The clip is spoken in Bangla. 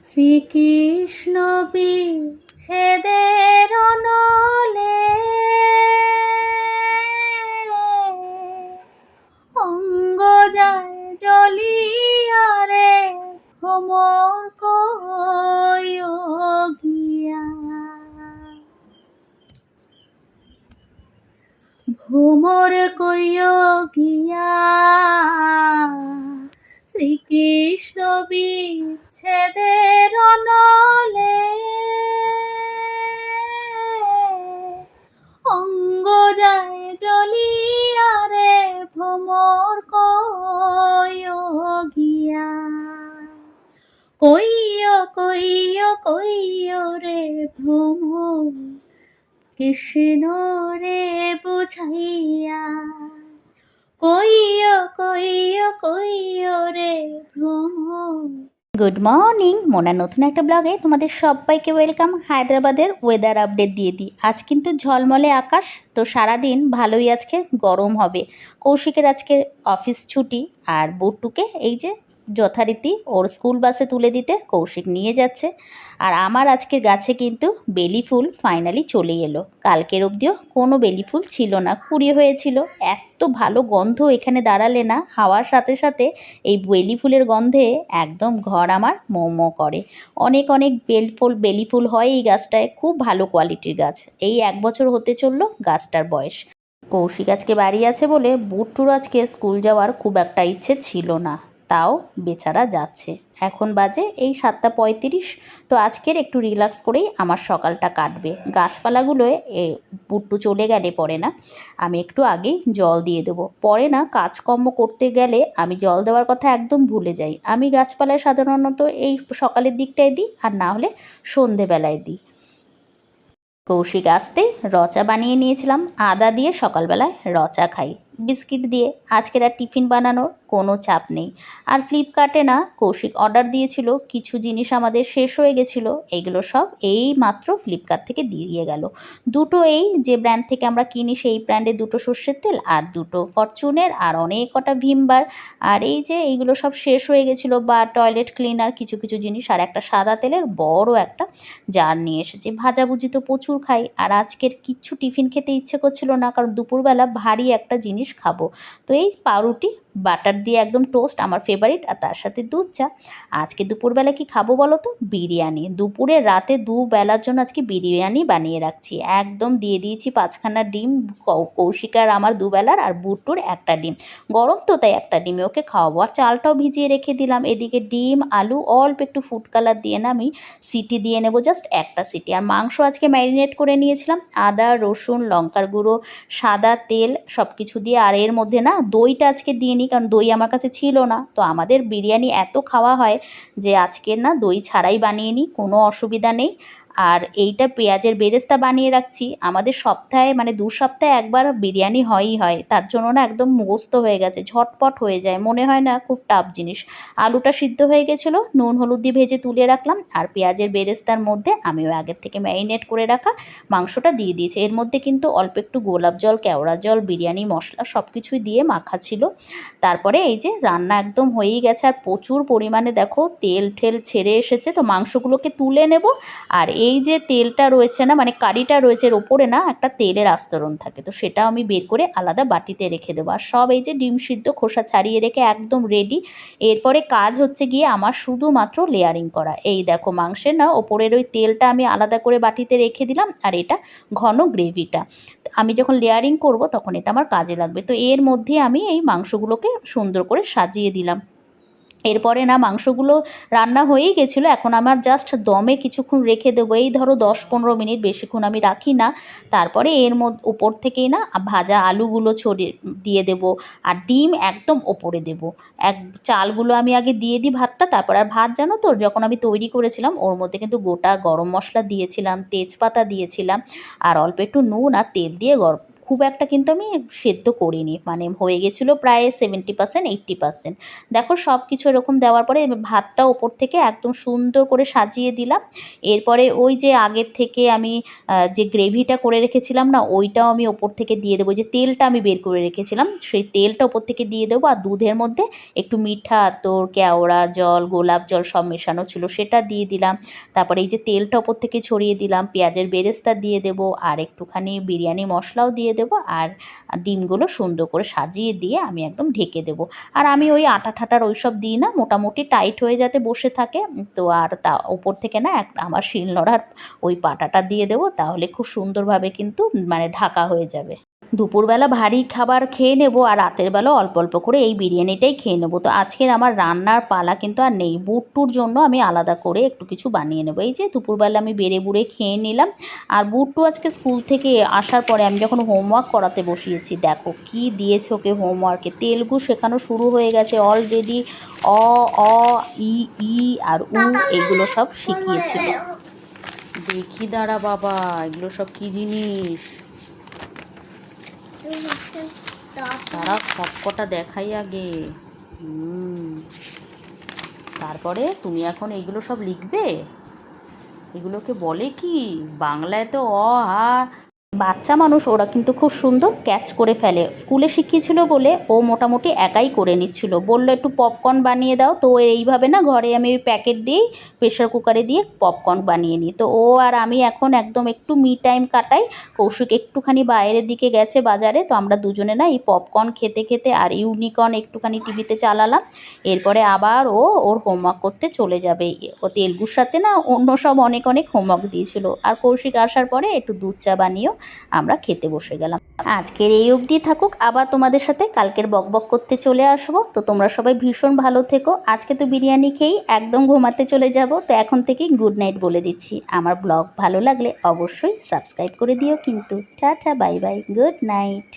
শ্রীকৃষ্ণ বিচ্ছেদের নলে অঙ্গ যায় জলিয়ারে ভ্রমর গিয়া ভ্রমর কইয় গিয়া শ্রীকৃষ্ণ বিচ্ছেদের নলে অঙ্গ যায় জলিয়ারে ভ্রমর কইয় গিয়া। কইয় কইয় কইয় রে, ভ্রমর কৃষ্ণ রে বুঝাইয়া। কইয় কইও কইও রে ভ্রমণ। গুড মর্নিং মোনা, নতুন একটা ব্লগে তোমাদের সবাইকে ওয়েলকাম হায়দ্রাবাদের ওয়েদার আপডেট দিয়ে দিই। আজ কিন্তু ঝলমলে আকাশ, তো সারাদিন ভালোই আজকে গরম হবে। কৌশিকের আজকে অফিস ছুটি, আর বুট্টুকে এই যে যথারীতি ওর স্কুল বাসে তুলে দিতে কৌশিক নিয়ে যাচ্ছে। আর আমার আজকের গাছে কিন্তু বেলি ফুল ফাইনালি চলে এলো। কালকের অবধিও কোনো বেলি ফুল ছিল না কুড়ি হয়েছিল। এত ভালো গন্ধ এখানে দাঁড়ালে না, হাওয়ার সাথে সাথে এই বেলি ফুলের গন্ধে একদম ঘর আমার মোমো করে। অনেক অনেক বেল ফুল, বেলি ফুল হয় এই গাছটায়, খুব ভালো কোয়ালিটির গাছ। এই এক বছর হতে চলল গাছটার বয়স। কৌশিক আজকে বাড়ি আছে বলে বুট্টুর আজকে স্কুল যাওয়ার খুব একটা ইচ্ছে ছিল না। তাও বেচারা যাচ্ছে। এখন বাজে এই সাতটা পঁয়ত্রিশ, তো আজকের একটু রিল্যাক্স করেই আমার সকালটা কাটবে। গাছপালাগুলোয় এ পুট্টু চলে গেলে পরে না, আমি একটু আগেই জল দিয়ে দেবো। পরে না কাজকর্ম করতে গেলে আমি জল দেওয়ার কথা একদম ভুলে যাই। আমি গাছপালায় সাধারণত এই সকালের দিকটায় দিই আর না হলে সন্ধেবেলায় দিই। কৌশিক আসতে রচা বানিয়ে নিয়েছিলাম। আদা দিয়ে সকালবেলায় রচা খাই। বিস্কিট দিয়ে আজকের আর টিফিন বানানোর কোনো চাপ নেই। আর ফ্লিপকার্টে না, কৌশিক অর্ডার দিয়েছিল, কিছু জিনিস আমাদের শেষ হয়ে গেছিল, এগুলো সব এই মাত্র ফ্লিপকার্ট থেকে দিয়ে গেল। দুটো এই যে ব্র্যান্ড থেকে আমরা কিনি, সেই ব্র্যান্ডে দুটো সর্ষের তেল আর দুটো ফরচুনের আর অনেক কটা ভিমবার আর এই যে এইগুলো সব শেষ হয়ে গেছিল, বা টয়লেট ক্লিনার কিছু কিছু জিনিস, আর একটা সাদা তেলের বড় একটা জার নিয়ে এসেছি। ভাজাভুজি তো প্রচুর খাই, আর আজকের কিচ্ছু টিফিন খেতে ইচ্ছে করছিল না, কারণ দুপুরবেলা ভারী একটা জিনিস খাব। তো এই পাউরুটি বাটার দিয়ে একদম টোস্ট আমার ফেভারিট আর তার সাথে দুধ চা। আজকে দুপুরবেলা কি খাব বলো তো? বিরিয়ানি। দুপুরে রাতে দুবেলার জন্য আজকে বিরিয়ানি বানিয়ে রাখছি। একদম দিয়ে দিয়েছি পাঁচখানা ডিম কৌশিকার আমার দুবেলার আর বুট্টুর একটা ডিম। গরম তো তাই একটা ডিমে ওকে খাওয়াবো। আর চালটাও ভিজিয়ে রেখে দিলাম। এদিকে ডিম, আলু, অল্প একটু ফুড কালার দিয়ে না আমি সিটি দিয়ে নেব জাস্ট একটা সিটি। আর মাংস আজকে ম্যারিনেট করে নিয়েছিলাম। আদা, রসুন, লঙ্কার গুঁড়ো, সাদা তেল সব কিছু দিয়ে। আর এর মধ্যে না দইটা আজকে দিয়ে নিই কারণ দই আমার কাছে ছিল না। তো আমাদের বিরিয়ানি এত খাওয়া হয় যে আজকের না দই ছাড়াই বানিয়ে নিই, কোনো অসুবিধা নেই। আর এইটা পেঁয়াজের বেরেস্তা বানিয়ে রাখছি। আমাদের সপ্তাহে মানে দু সপ্তাহে একবার বিরিয়ানি হয়ই হয়। তার জন্য না একদম মুখস্থ হয়ে গেছে, ঝটপট হয়ে যায়। মনে হয় না খুব টাফ জিনিস। আলুটা সিদ্ধ হয়ে গেছিল, নুন, হলুদ দিয়ে ভেজে তুলে রাখলাম। আর পেঁয়াজের বেরেস্তার মধ্যে আমিও আগের থেকে ম্যারিনেট করে রাখা মাংসটা দিয়ে দিয়েছি। এর মধ্যে কিন্তু অল্প একটু গোলাপ জল, কেওড়া জল, বিরিয়ানি, মশলা সব কিছুই দিয়ে মাখা ছিল। তারপরে এই যে রান্না একদম হয়েই গেছে। আর প্রচুর পরিমাণে দেখো তেল ঠেল ছেড়ে এসেছে। তো মাংসগুলোকে তুলে নেব। আর এই যে তেলটা রয়েছে না মানে কারিটা রয়েছে ওপরে না, একটা তেলের আস্তরণ থাকে। তো সেটা আমি বের করে আলাদা বাটিতে রেখে দেবো। আর সব এই যে ডিম সিদ্ধ খোসা ছাড়িয়ে রেখে একদম রেডি এরপরে কাজ হচ্ছে গিয়ে আমার শুধুমাত্র লেয়ারিং করা। এই দেখো মাংসের না, ওপরের ওই তেলটা আমি আলাদা করে বাটিতে রেখে দিলাম, আর এটা ঘন গ্রেভিটা আমি যখন লেয়ারিং করব, তখন এটা আমার কাজে লাগবে। তো এর মধ্যে আমি এই মাংসগুলোকে সুন্দর করে সাজিয়ে দিলাম। এরপরে না মাংসগুলো রান্না হয়েই গেছিল, এখন আমার জাস্ট দমে কিছুক্ষণ রেখে দেবো। এই ধরো দশ পনেরো মিনিট বেশিক্ষণ আমি রাখি না। তারপরে এর মধ্যে ওপর থেকেই না ভাজা আলুগুলো ছড়িয়ে দিয়ে দেব আর ডিম একদম ওপরে দেব। এক চালগুলো আমি আগে দিয়ে দিই ভাতটা, তারপর আর ভাত জানো তো, যখন আমি তৈরি করেছিলাম ওর মধ্যে কিন্তু গোটা গরম মশলা দিয়েছিলাম, তেজপাতা দিয়েছিলাম, আর অল্প একটু নুন আর তেল দিয়ে খুব একটা কিন্তু আমি সেদ্ধ করিনি। মানে হয়ে গেছিল প্রায় সেভেন্টি পার্সেন্ট এইট্টি পার্সেন্ট দেখো সব কিছু এরকম দেওয়ার পরে ভাতটা ওপর থেকে একদম সুন্দর করে সাজিয়ে দিলাম। এরপরে ওই যে আগের থেকে আমি যে গ্রেভিটা করে রেখেছিলাম না, ওইটাও আমি ওপর থেকে দিয়ে দেবো। যে তেলটা আমি বের করে রেখেছিলাম, সেই তেলটা ওপর থেকে দিয়ে দেবো। আর দুধের মধ্যে একটু মিঠা তোর কেওড়া জল, গোলাপ জল সব মেশানো ছিল, সেটা দিয়ে দিলাম। তারপরে এই যে তেলটা ওপর থেকে ছড়িয়ে দিলাম, পেঁয়াজের বেরেস্তা দিয়ে দেবো, আর একটুখানি বিরিয়ানি মশলাও দিয়ে দেবো আর ডিমগুলো সুন্দর করে সাজিয়ে দিয়ে আমি একদম ঢেকে দেবো। আর আমি ওই আটা ঠাটার ওই সব দিই না, মোটামুটি টাইট হয়ে যাতে বসে থাকে তো আর তা ওপর থেকে না এক আমার শিলনোড়ার ওই পাটাটা দিয়ে দেবো, তাহলে খুব সুন্দরভাবে কিন্তু মানে ঢাকা হয়ে যাবে। দুপুরবেলা ভারী খাবার খেয়ে নেব আর রাতের বেলা অল্প অল্প করে এই বিরিয়ানিটাই খেয়ে নেব। তো আজকের আমার রান্নার পালা কিন্তু আর নেই। বুটটুর জন্য আমি আলাদা করে একটু কিছু বানিয়ে নেব। এই যে দুপুরবেলা আমি বেড়ে বুড়ে খেয়ে নিলাম। আর বুটটু আজকে স্কুল থেকে আসার পরে আমি যখন হোমওয়ার্ক করাতে বসিয়েছি, দেখো কি দিয়েছে ওকে হোমওয়ার্কে। তেলগু শেখানো শুরু হয়ে গেছে অলরেডি অ অ, ই ই আর উ এগুলো সব শিখিয়েছিল। দেখি দাঁড়া বাবা, এগুলো সব কি জিনিস? তারা সবকটা দেখাই আগে। হুম। তারপরে তুমি এখন এগুলো সব লিখবে? এগুলোকে বলে কি? বাংলায় তো অ আ বাচ্চা মানুষ ওরা কিন্তু খুব সুন্দর ক্যাচ করে ফেলে। স্কুলে শিখিয়েছিল বলে ও মোটামুটি একাই করে নিচ্ছিল। বলল, একটু পপকর্ন বানিয়ে দাও। তো এইভাবে না ঘরে আমি ওই প্যাকেট দিয়েই প্রেশার কুকারে দিয়ে পপকর্ন বানিয়ে নিই। তো ও আর আমি এখন একদম একটু মি টাইম কাটাই। কৌশিক একটুখানি বাইরের দিকে গেছে বাজারে, তো আমরা দুজনে না এই পপকর্ন খেতে খেতে আর ইউনিকর্ন একটুখানি টিভিতে চালালাম। এরপরে আবার ও ওর হোমওয়ার্ক করতে চলে যাবে। ও তেলগুর সাথে না অন্য সব অনেক অনেক হোমওয়ার্ক দিয়েছিল। আর কৌশিক আসার পরে একটু দুধ চা বানিয়েও আমরা খেতে বসে গেলাম। আজকের এই অবধি থাকুক, আবার তোমাদের সাথে কালকের বকবক করতে চলে আসব। তো তোমরা সবাই ভীষণ ভালো থেকো। আজকে তো বিরিয়ানি খেয়েই একদম ঘুমাতে চলে যাব। তো এখন থেকেই গুড নাইট বলে দিচ্ছি। আমার ব্লগ ভালো লাগলে অবশ্যই সাবস্ক্রাইব করে দিও কিন্তু। Tata, bye bye, good night.